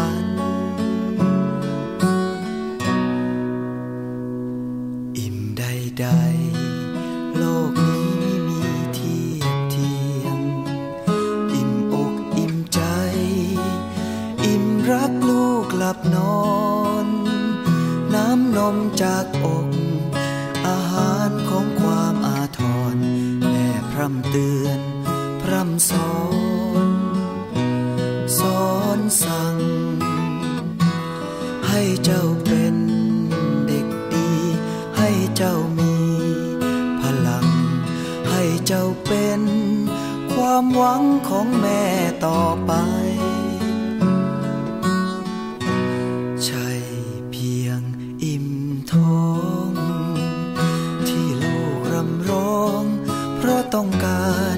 น ใด โลกนี้ไม่มีเทียบเทียม อิ่มอกอิ่มใจ อิ่มรักลูกหลับนอน น้ำนมจากอก อาหารของความอาทรแม่พร่ำเตือน พร่ำสอน สอนสั่ง ให้เจ้าเป็นเด็กดี ให้เจ้า เจ้าเป็น ความหวังของแม่ต่อไป ใช่เพียงอิ่มท้อง ที่ลูกรำร้อง เพราะต้องการ